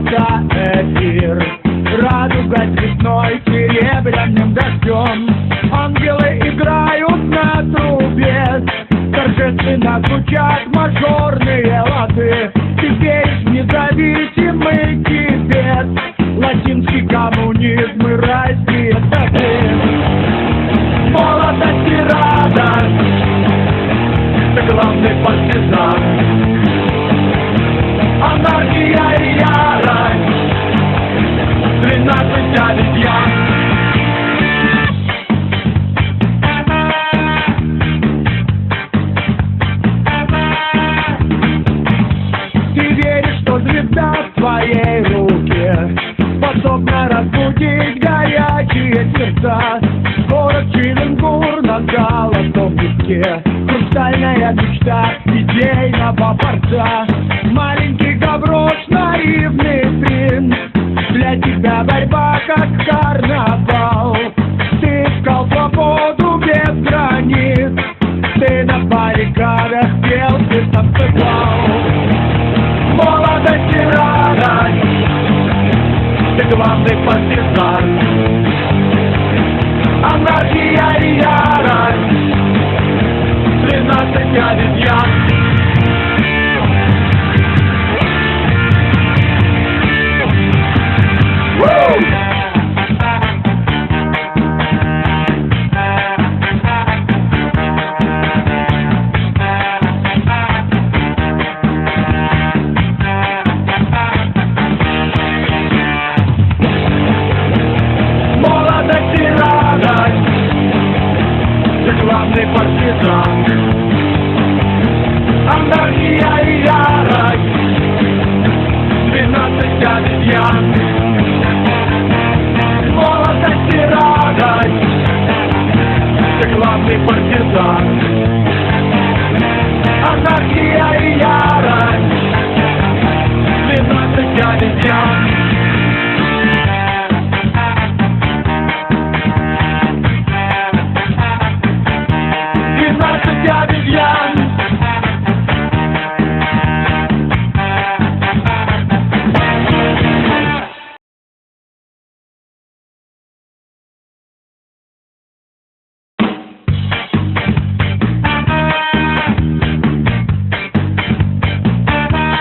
космоса эфир. Радуга цветной серебряным дождем. Ангелы играют на трубе. Торжественно звучат мажорные лады. Теперь независимый Тибет твоей руке. Способна разбудить горячие сердца. Город Чилингур на золотом песке. Хрустальная мечта идейного борца. Маленький гаврош, наивный принц Для тебя борьба как главный партизан Анархия и ярость Тринадцать обезьян Ты главный партизан. Анархия и ярость Двенадцать обезьян. Молодость и радость Ты главный партизан. Анархия